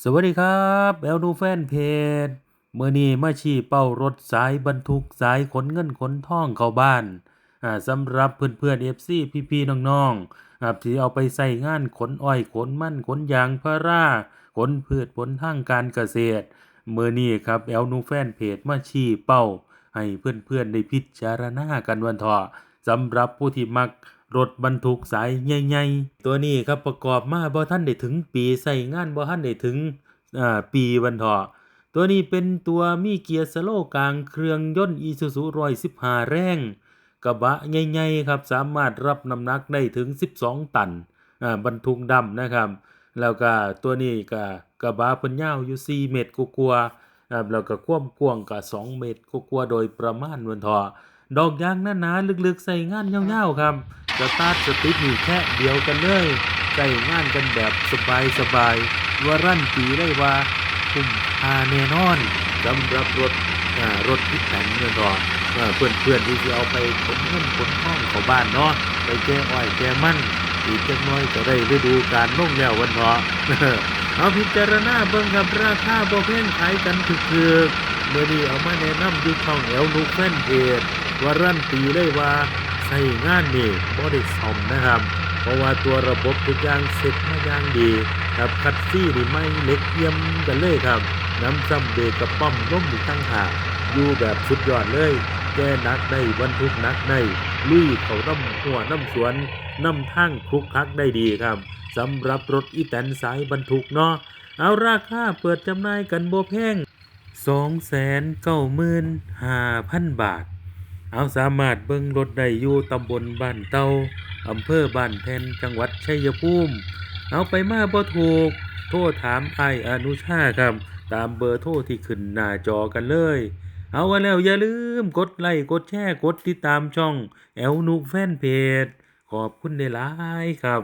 สวัสดีครับแอลดูแฟนเพจเมื่อนี้มาชี้เป้ารถสายบรรทุกสายขนเงินขนทองเข้าบ้านอ่าสำหรับเพื่อนๆ FC พี่ๆน้องๆครับที่เอาไปใส่งานขนอ้อยขนมันขนยางพาราขนพืชผลทางการเกษตรเมื่อนี้ครับแอลนูแฟนเพจมาชี้เป้า ให้เพื่อนๆได้พิจารณากันวันเถาะสำหรับผู้ที่มัก รถบรรทุกสายใหญ่ๆ ตัวนี้ครับประกอบมาบ่ทันได้ถึงปีใส่งานบ่ทันได้ถึงอ่าปีวันเถาะตัวนี้เป็นตัวมีเกียร์สโลกลางเครื่องยนต์ Isuzu 115แรงกระบะใหญ่ๆครับสามารถรับน้ำหนักได้ถึง 12 ตันอ่าบรรทุกดำนะครับ แล้วก็ตัวนี้ก็กระบะเพิ่นยาวอยู่ 4 เมตรกว่าๆครับแล้วก็ความกว้างก็2เมตรกว่าๆโดยประมาณวันเถาะดอกยางหนาๆลึกๆ ใส่งานยาวๆครับ ตาร์ทสติ๊กนี่แค่เดียวกันเลยใช้งานกันแบบสบายสบายว่ารั่นปีได้ว่าคุ้มค่าแน่นอนสำหรับรถรถที่แข็งเงินทอเพื่อนเพื่อนๆที่จะเอาไปขนเงินขนทองเข้าบ้านเนาะไปแก้อ้อยแก้มันอีกจักน้อยก็ได้ฤดูการล่งแล้ววันเถาะเอาพิจารณาเบิ่งกับราคาบ่แพงขายกันถึกเมื่อนี้เอามาแนะนำอยู่ช่องแอลลูกแฟนเพจว่ารั่นปีเลยว่า ช้งานนี่บ่ได้ซ่อมนะครับ เพราะว่าตัวระบบทุกอย่างเสร็จมาอย่างดีครับคัดซี่นี่ไม่เล็กเยี่ยมกันเลยครับ น้ำซ้ำเบรกกับป้อมล้มอีกตั้งหากอยู่แบบสุดยอดเลยแก้นักได้บรรทุกนักได้ลุยเขาน้ำหัวน้ำสวนน้ำทั้งคลุกคลักได้ดีครับสำหรับรถอีแตนสายบรรทุกเนาะเอาราคาเปิดจำหน่ายกันโบแพง295,000 บาท เอาสามารถเบิ่งรถได้อยู่ตำบลบ้านเตาอำเภอบ้านแท่นจังหวัดชัยภูมิ เอาไปมาบ่ถูก โทรถามไอ้อนุชาครับ ตามเบอร์โทรที่ขึ้นหน้าจอกันเลย เอาไว้แล้วอย่าลืมกดไลค์กดแชร์กดติดตามช่องแอลนุแฟนเพจขอบคุณในหลายครับ